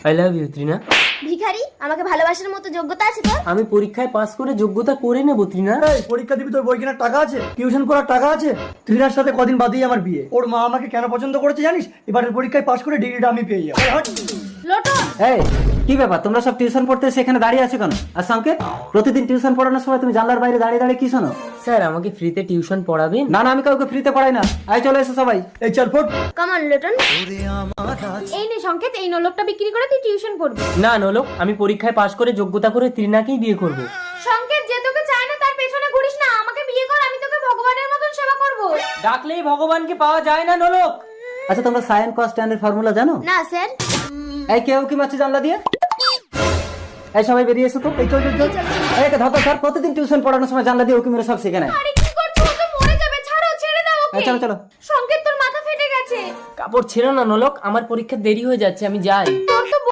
I love you Trina ভিখারি আমাকে ভালোবাসার মতো যোগ্যতা আছে তো আমি পরীক্ষায় পাস করে যোগ্যতা করে নেব ত্রিনা এই পরীক্ষা দিবি তোর বই কেনার টাকা আছে? টিউশন করার টাকা আছে? ত্রিনার সাথে কদিন বাদেই আমার বিয়ে। ওর মা আমাকে কেন পছন্দ করেছে জানিস? এবারের পরীক্ষায় পাস করে ডিগ্রিটা আমি পেয়ে যাব। লটন। লোটন এই কি ব্যাপার? তোমরা সব টিউশন পড়তে সেখানে দাঁড়িয়ে আছো কেন? আর সংকেত প্রতিদিন টিউশন পড়ানোর সময় তুমি জানলার বাইরে দাঁড়িয়ে দাঁড়িয়ে কি শোনো? স্যার আমাকে ফ্রিতে টিউশন পড়াবেন? না না আমি কাউকে ফ্রিতে পড়াই না। আই চলে এসো সবাই। এই চল ফোট। কমন লোটন এই নে সংকেত এই নলকটা বিক্রি করে তুই টিউশন পড়বি না নলক আমি পরীক্ষায় পাস করে যোগ্যতা করে ত্রিনাকেই বিয়ে করব। সংকেত যে তোকে চায় না তার পেছনে ঘুরিস না। আমাকে বিয়ে কর আমি তোকে ভগবানের মতন সেবা করব। ডাকলেই ভগবানকে পাওয়া যায় না নলক। আচ্ছা তোমরা সাইন কস ট্যানের ফর্মুলা জানো? না স্যার। এই কেউ কি মারছে জানলা দিয়ে? এই সবাই বেরিয়ে এসো তো। এই চল চল চল। এই একে ধর ধর, প্রতিদিন টিউশন পড়ানোর সময় জানলা দিয়ে ওকে মেরে সব শিখে নেয়। আরে কি করছ? ও তো মরে যাবে ছাড়ো ছেড়ে দাও ওকে। চলো চলো। সংকেত তোর মাথা ফেটে গেছে। কাপড় ছেড়ো না নলক। আমার পরীক্ষা দেরি হয়ে যাচ্ছে আমি যাই। তো